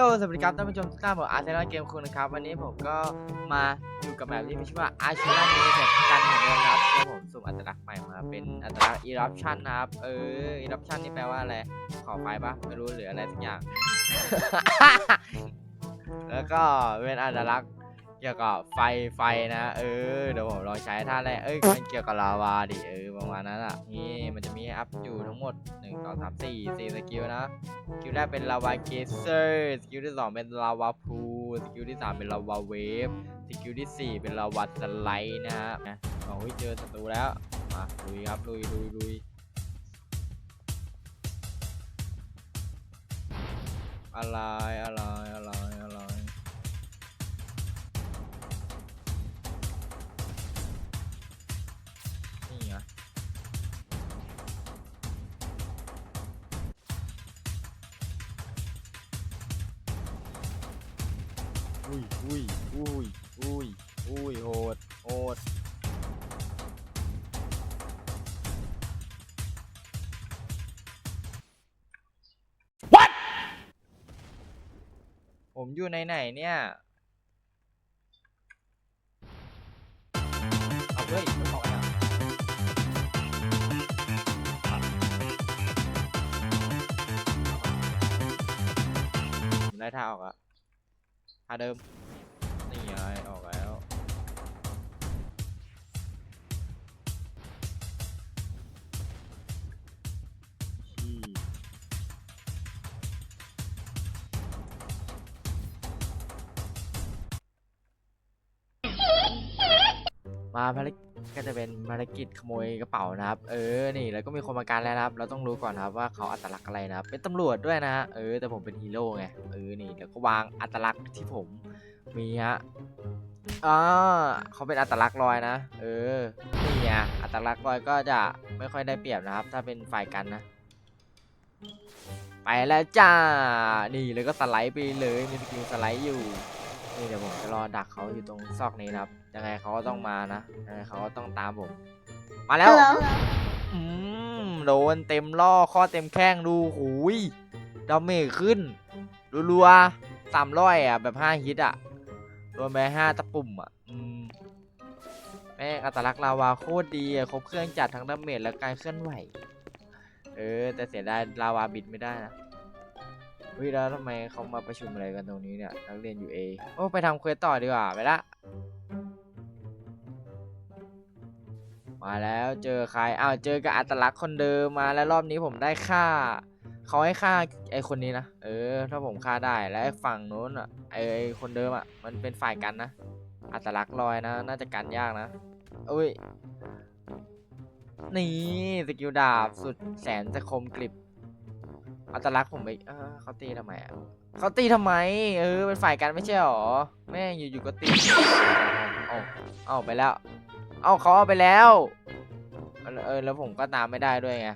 โยสวัสดีครับท่านผู้ชมทุกท่านผมอาร์เซนอลเกมคุณนะครับ วันนี้ผมก็มาอยู่กับแบบที่มีชื่อว่าอาร์เซนอลมีเทกันเหมือนเดิมครับแล้วผมสุ่มอัตลักษณ์ใหม่มาเป็นอัตลักษณ์ eruption นะครับ เออ eruption นี่แปลว่าอะไร ขอไปปะไม่รู้หรืออะไรสักอย่าง แล้วก็เป็นอัตลักษณ์ เกี่ยวกับไฟไฟนะ เออเดี๋ยวผมลองใช้ท่าแรกเอ้ยมันเกี่ยวกับลาวาดิเออประมาณนั้นอะนี่มันจะมีอัพอยู่ทั้งหมด1 2 3 4 4สกิลนะสกิลแรกเป็นลาวาเกเซอร์สกิลที่สองเป็นลาวาพูสกิลที่สามเป็นลาวาเวฟสกิลที่สี่เป็นลาวาสไลด์นะฮะนะโอ้ยเจอศัตรูแล้วมาลุยครับลุยลุยลุยอะไรอะไรอะไร อุ้ยอุ้ยอุ้ยอุ้ยอุ้ยโหดโหดผมอยู่ในไหนเนี่ย เอาเฮ้ยไม่บอกอะผมได้ท่าออกอะ ท่าเดิม นี่ไงออกแล้วอืมมาภารกิจ ก็จะเป็นภารกิจขโมยกระเป๋านะครับ เออ นี่แล้วก็มีคนมาการแล้วนะครับ เราต้องรู้ก่อนครับว่าเขาอัตลักษณ์อะไรนะครับ เป็นตำรวจด้วยนะฮะเออ แต่ผมเป็นฮีโร่ไง เออ นี่แล้วก็วางอัตลักษณ์ที่ผมมีฮะอ่าเขาเป็นอัตลักษณ์ลอยนะ เออ นี่ไงอัตลักษณ์ลอยก็จะไม่ค่อยได้เปรียบนะครับ ถ้าเป็นฝ่ายกันนะ ไปแล้วจ้า นี่แล้วก็สไลด์ไปเลย มีสกิลสไลด์อยู่ นี่เดี๋ยวผมจะรอดักเขาอยู่ตรงซอกนี้นะครับ ยังไงเขาก็ต้องมานะยังไงเขาก็ต้องตามผม มาแล้วอืมโดนเต็มล่อข้อเต็มแข้งดูหูยดาเมจขึ้น รัวๆสามร้อยอะ แบบห้าฮิตอะรวมไปห้าตะปุ่มอะอืมแม่งอัตลักษณ์ลาวาโคตรดีอะครบเครื่องจัดทั้งดาเมจและการเคลื่อนไหว เออ แต่เสียดายลาวาบิดไม่ได้นะ เฮ้ยแล้วทำไมเขามาประชุมอะไรกันตรงนี้เนี่ยนักเรียนอยู่เอโอ้ไปทำเควสต่อดีกว่าไปละ มาแล้วเจอใครอ้าวเจอกับอัตลักษณ์คนเดิมมาแล้วรอบนี้ผมได้ค่าเขาให้ค่าไอคนนี้นะเออ ถ้าผมฆ่าได้แล้วไอฝั่งนู้นอะไอไอคนเดิมอะมันเป็นฝ่ายกันนะอัตลักษณ์ลอยนะ น่าจะกันยากนะอุ้ยนี่สกิลดาบสุดแสนจะคมกริบ อัตลักษณ์ผมไปเออเขาตีทำไมอะเขาตีทำไม เออเป็นฝ่ายกันไม่ใช่หรอ แม่งอยู่ๆก็ตี เอาเอาไปแล้ว เอาเขาเอาไปแล้ว เออแล้วผมก็ตามไม่ได้ด้วยไง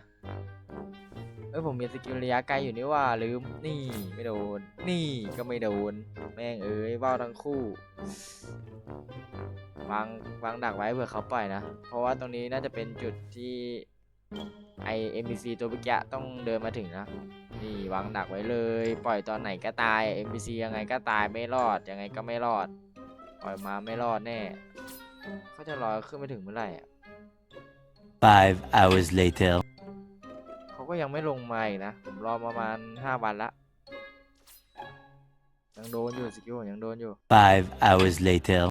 เอ้ยผมมีสกิลระยะไกลอยู่นี่ว่าลืม นี่ไม่โดน นี่ก็ไม่โดน แม่งเอ้ยว่าวทั้งคู่วางวางดักไว้เผื่อเขาปล่อยนะ เพราะว่าตรงนี้น่าจะเป็นจุดที่ ไอ NPC ตัวเมื่อกี้ต้องเดินมาถึงนะ นี่วางดักไว้เลย ปล่อยตอนไหนก็ตาย NPC ยังไงก็ตายไม่รอด ยังไงก็ไม่รอด ปล่อยมาไม่รอดแน่เขาจะรอขึ้นไปถึงเมื่อไหร่อะ Five hours later. เขาก็ยังไม่ลงมาอีกนะ ผมรอประมาณห้าวันละ ยังโดนอยู่สกิลผมยังโดนอยู่ Five hours later.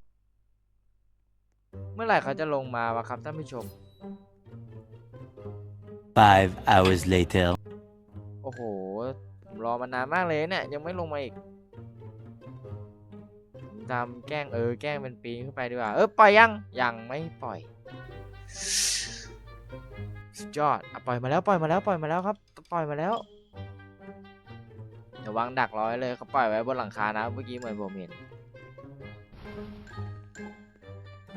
เมื่อไหร่เขาจะลงมาวะครับท่านผู้ชม Five hours later. โอ้โหผมรอมานานมากเลยเนี่ยยังไม่ลงมาอีกผมทำแกล้งเออแกล้งเป็นปีนขึ้นไปดีกว่า เออปล่อยยัง ยังไม่ปล่อยสุดยอดอะปล่อยมาแล้วปล่อยมาแล้วปล่อยมาแล้วครับ ปล่อยมาแล้วเดี๋ยววางดักร้อยเลยเขาปล่อยไว้บนหลังคานะเมื่อกี้เหมือนผมเห็น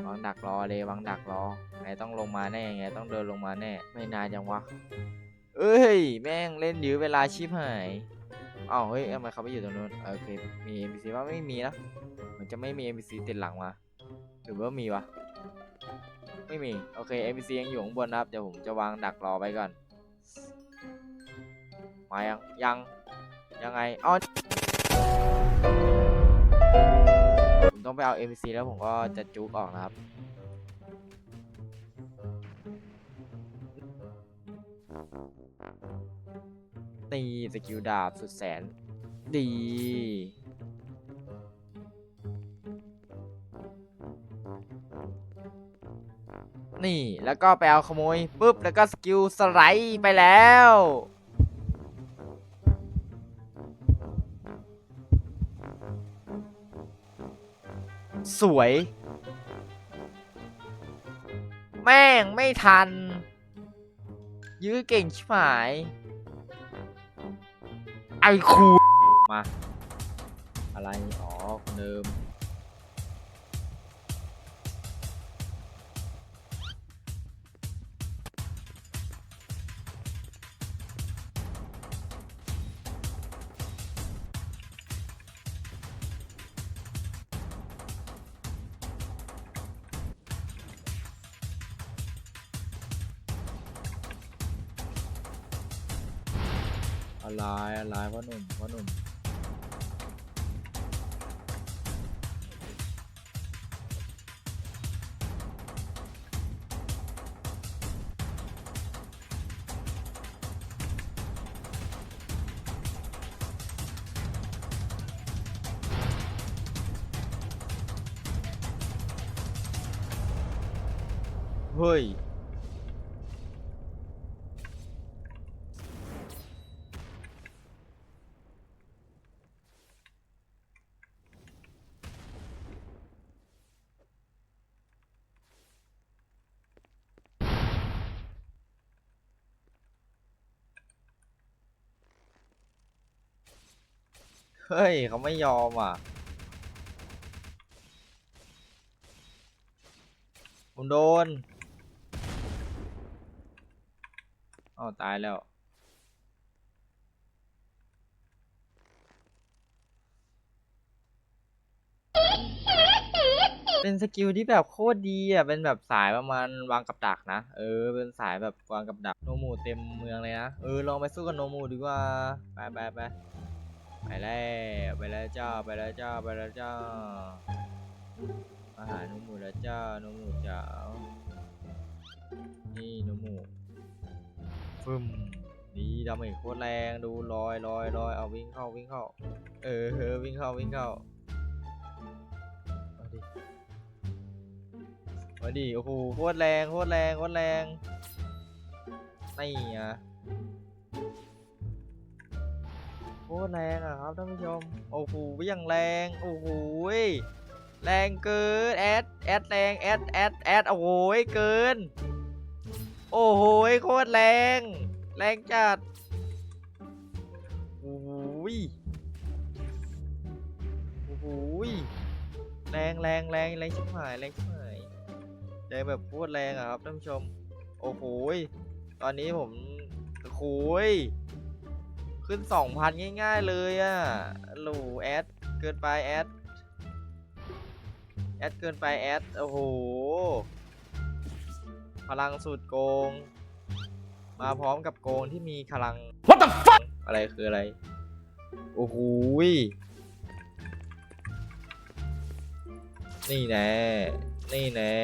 วางดักรอเลยวางดักรอไงต้องลงมาแน่ไงต้องเดินลงมาแน่ ไม่นานจังวะ เอ้ย แม่งเล่นยื้อเวลาชิบหายอ้าวเฮ้ยทำไมเขาไปอยู่ตรงนู้นโอเคมี NPC ว่าไม่มีนะมันจะไม่มี NPC ติดหลังมาหรือว่ามีวะไม่มีโอเค NPC ยังอยู่ข้างบนนะครับเดี๋ยวผมจะวางดักรอไว้ก่อนมายังยังยังไงอ๋อ ต้องไปเอา NPC แล้วผมก็จะจุกออกนะครับ นี่สกิลดาบสุดแสน ดี นี่แล้วก็ไปเอาขโมยปุ๊บ แล้วก็สกิลสไลด์ไปแล้ว สวย แม่งไม่ทัน ยื้อเก่งชิบหาย ไอคูมา อะไร อ๋อคนเดิม อะไรอะไรพ่อหนุ่มพ่อหนุ่มเฮ้ย เฮ้ยเขาไม่ยอมอะผมโดนอ้าตายแล้ว เป็นสกิลที่แบบโคตรดีอะ เป็นแบบสายประมาณวางกับดักนะ เออ เป็นสายแบบวางกับดัก โนมูเต็มเมืองเลยนะ เออ ลองไปสู้กับโนมูดีกว่า ไปไปไป ไปแล้วไปแล้วเจ้าไปแล้วเจ้าไปแล้วเจ้าอาหารโนมูแล้วเจ้าโนมูจ๋านี่โนมูฟึมนี่ดาเมจโคตรแรงดูลอยลอยลอยเอาวิ่งเข้าวิ่งเข้า เออเออวิ่งเข้าวิ่งเข้าเอาดิเอาดิโอ้โหโคตรแรงโคตรแรงโคตรแรงนี่อะ ตรแรงอะครับท่านผู้ชม โอ้โหยังแรง โอ้โหแรงเกินแอดแอดแรงแอดแอดแอดโอ้โหเกิน โอ้โหโคตรแรง แรงจัด โอ้โหโอ้โหแรงแรงแรงแรงชิบหายแรงชิบหายแรงแบบโคตรแรงอะครับท่านผู้ชม โอ้โหตอนนี้ผมโอ้โหย ขึ้นสองพันง่าย ๆ เลยอะโหลแอด เกินไปแอด แอด เกินไปแอด โอ้โห พลังสุดโกง มาพร้อมกับโกงที่มีพลัง What the fuck อะไรคืออะไร โอ้โหยนี่แน่ นี่แน่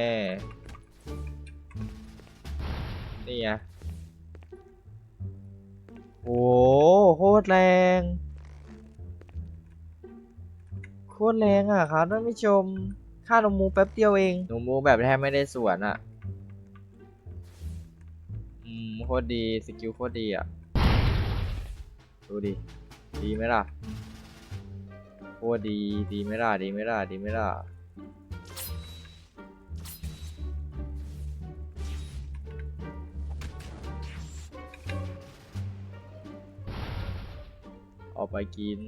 นี่ไงโอ้โหโคตรแรง โคตรแรงอะครับท่านผู้ชม ค่าหนมมูแป๊บเดียวเองหนมมูแบบแทบไม่ได้สวนอะ อืมโคตรดี สกิลโคตรดีอะ ดูดิ ดีไหมล่ะ โคตรดี ดีไหมล่ะ ดีไหมล่ะ ดีไหมล่ะ เอาไปกิน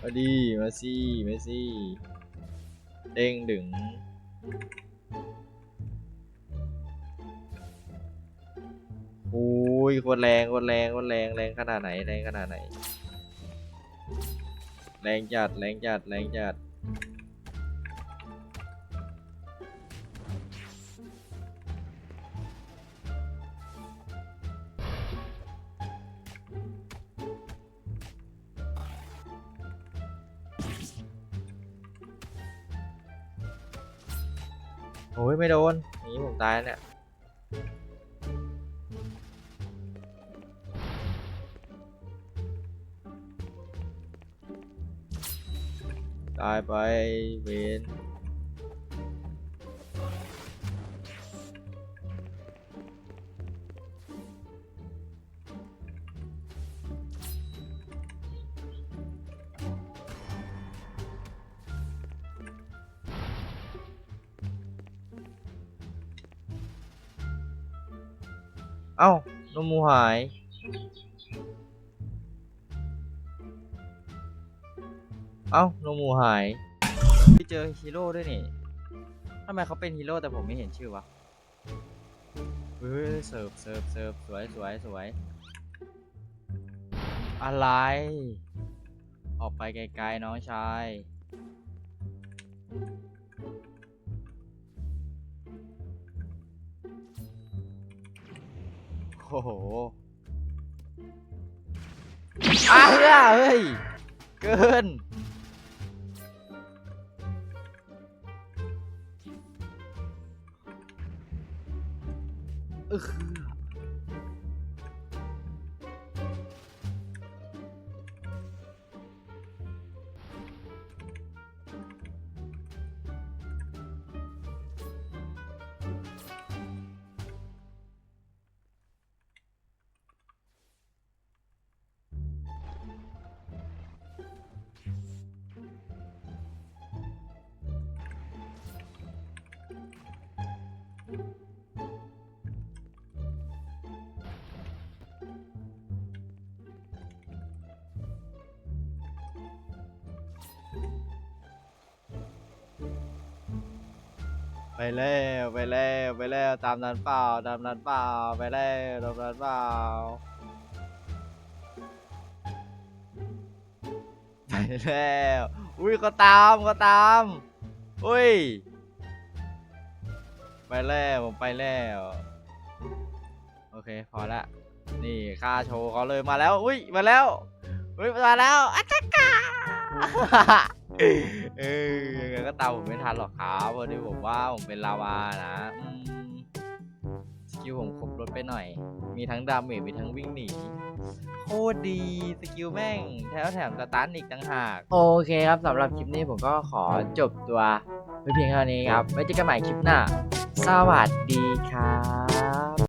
มาดี มาซี่มาซี่เด้งดึงโอ้้ยคตรแรงคตรแรงคตรแรงแรงขนาดไหนแรงขนาดไหน แรงจัดแรงจัดแรงจัดโอ้ยไม่โดน นี้ผมตายแล้วเนี่ยายไปเวนเอ้า นมหมูหาย เอ้าโนมูหายพี่เจอฮีโร่ด้วยนี่ทำไมเขาเป็นฮีโร่แต่ผมไม่เห็นชื่อวะเฮ้ยเสิร์ฟเสิร์ฟเสิร์ฟสวยสวยสวย อะไร ออกไปไกลๆน้องชายโอ้โหอ้าเฮ้ย เกิน อึ ไปแล้วไปแล้วไปแล้วตามนั้นเปล่าตามนั้นเปล่าไปแล้วตามนั้นเปล่าไปแล้วอุ้ยก็ตามก็ตามอุ้ยไปแล้วผมไปแล้วโอเคพอละนี่ค่าโชว์เขาเลยมาแล้วอุ้ยมาแล้วอุ้ยมาแล้วอัจฉกา เออยังไงก็ตามผมไม่ทันหรอกครับเพราะที่ผมว่าผมเป็นลาวานะอืมสกิลผมครบรถไปหน่อย มีทั้งดาเมจมีทั้งวิ่งหนี โคตรดีสกิลแม่งแถวแถมสตาร์อีกต่างหาก โอเคครับสำหรับคลิปนี้ผมก็ขอจบตัวไปเพียงเท่านี้ครับ ไว้เจอกันใหม่คลิปหน้า สวัสดีครับ